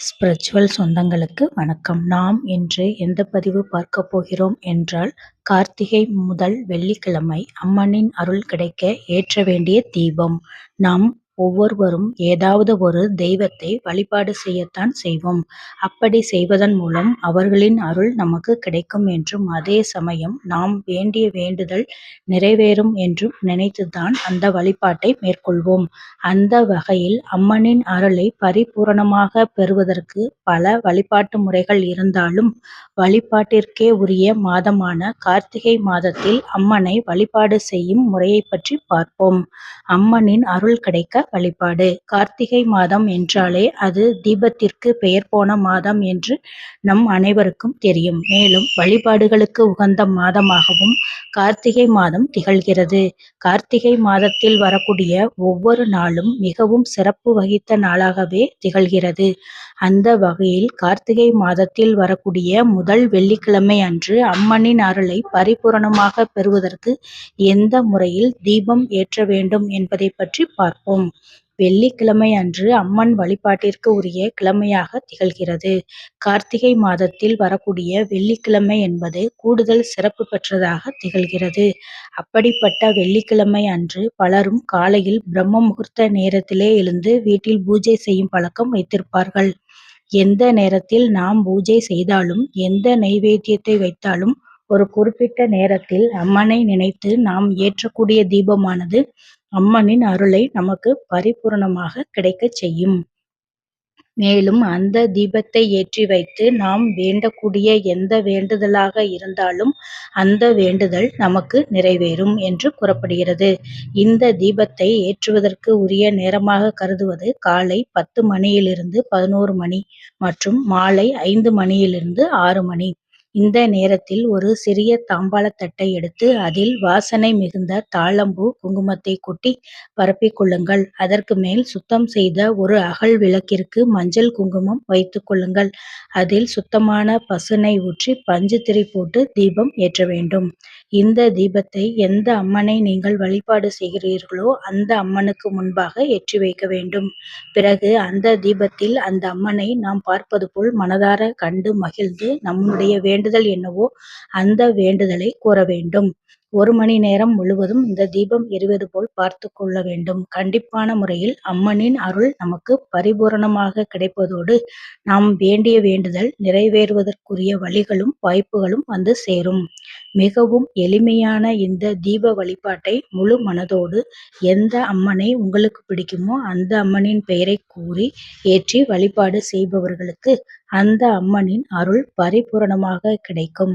Spiritual சொந்தங்களுக்கு வணக்கம். நாம் இன்று எந்த பதிவு பார்க்க போகிறோம் என்றால் கார்த்திகை முதல் வெள்ளிக்கிழமை அம்மனின் அருள் கிடைக்க ஏற்ற வேண்டிய தீபம். நாம் ஒவ்வொருவரும் ஏதாவது ஒரு தெய்வத்தை வழிபாடு செய்யத்தான் செய்வோம். அப்படி செய்வதன் மூலம் அவர்களின் அருள் நமக்கு கிடைக்கும் என்றும் அதே சமயம் நாம் வேண்டிய வேண்டுதல் நிறைவேறும் என்றும் நினைத்துதான் அந்த வழிபாட்டை மேற்கொள்வோம். அந்த வகையில் அம்மனின் அருளை பரிபூரணமாக பெறுவதற்கு பல வழிபாட்டு முறைகள் இருந்தாலும் வழிபாட்டிற்கே உரிய மாதமான கார்த்திகை மாதத்தில் அம்மனை வழிபாடு செய்யும் முறையைப் பற்றி பார்ப்போம். அம்மனின் அருள் கிடைக்க வழிபாடு கார்த்திகை மாதம் என்றாலே அது தீபத்திற்கு பெயர் போன மாதம் என்று நம் அனைவருக்கும் தெரியும். மேலும் வழிபாடுகளுக்கு உகந்த மாதமாகவும் கார்த்திகை மாதம் திகழ்கிறது. கார்த்திகை மாதத்தில் வரக்கூடிய ஒவ்வொரு நாளும் மிகவும் சிறப்பு வகித்த நாளாகவே திகழ்கிறது. அந்த வகையில் கார்த்திகை மாதத்தில் வரக்கூடிய முதல் வெள்ளிக்கிழமை அன்று அம்மனின் அருளை பரிபூரணமாக பெறுவதற்கு எந்த முறையில் தீபம் ஏற்ற வேண்டும் என்பதை பற்றி பார்ப்போம். வெள்ளிக்கிழமை அன்று அம்மன் வழிபாட்டிற்கு உரிய கிழமையாக திகழ்கிறது. கார்த்திகை மாதத்தில் வரக்கூடிய வெள்ளிக்கிழமை என்பது கூடுதல் சிறப்பு பெற்றதாக திகழ்கிறது. அப்படிப்பட்ட வெள்ளிக்கிழமை அன்று பலரும் காலையில் பிரம்ம முகூர்த்த நேரத்திலே எழுந்து வீட்டில் பூஜை செய்யும் பழக்கம் வைத்திருப்பார்கள். எந்த நேரத்தில் நாம் பூஜை செய்தாலும் எந்த நைவேத்தியத்தை வைத்தாலும் ஒரு குறிப்பிட்ட நேரத்தில் அம்மனை நினைத்து நாம் ஏற்றக்கூடிய தீபமானது அம்மனின் அருளை நமக்கு பரிபூரணமாக கிடைக்கச் செய்யும். மேலும் அந்த தீபத்தை ஏற்றி வைத்து நாம் வேண்டக்கூடிய எந்த வேண்டுதலாக இருந்தாலும் அந்த வேண்டுதல் நமக்கு நிறைவேறும் என்று கூறப்படுகிறது. இந்த தீபத்தை ஏற்றுவதற்கு உரிய நேரமாக கருதுவது காலை பத்து மணியிலிருந்து பதினோரு மணி மற்றும் மாலை ஐந்து மணியிலிருந்து ஆறு மணி. இந்த நேரத்தில் ஒரு சிறிய தாம்பாளத்தட்டை எடுத்து அதில் வாசனை மிகுந்த தாழம்பூ, குங்குமத்தை கொட்டி பரப்பிக் கொள்ளுங்கள். அதற்கு மேல் சுத்தம் செய்த ஒரு அகல் விளக்கிற்கு மஞ்சள், குங்குமம் வைத்துக் கொள்ளுங்கள். அதில் சுத்தமான பசுனை ஊற்றி பஞ்சு திரி போட்டு தீபம் ஏற்ற வேண்டும். இந்த தீபத்தை எந்த அம்மனை நீங்கள் வழிபாடு செய்கிறீர்களோ அந்த அம்மனுக்கு முன்பாக ஏற்றி வைக்க வேண்டும். பிறகு அந்த தீபத்தில் அந்த அம்மனை நாம் பார்ப்பது போல் மனதார கண்டு மகிழ்ந்து நம்முடைய வேண்டுதல் என்னவோ அந்த வேண்டுதலை கூற வேண்டும். ஒரு மணி நேரம் முழுவதும் இந்த தீபம் எரிவது போல் பார்த்து கொள்ள வேண்டும். கண்டிப்பான முறையில் அம்மனின் அருள் நமக்கு பரிபூரணமாக கிடைப்பதோடு நாம் வேண்டிய வேண்டுதல் நிறைவேறுவதற்குரிய வழிகளும் வாய்ப்புகளும் வந்து சேரும். மிகவும் எளிமையான இந்த தீப வழிபாட்டை முழு மனதோடு எந்த அம்மனை உங்களுக்கு பிடிக்குமோ அந்த அம்மனின் பெயரைக் கூறி ஏற்றி வழிபாடு செய்பவர்களுக்கு அந்த அம்மனின் அருள் பரிபூரணமாக கிடைக்கும்.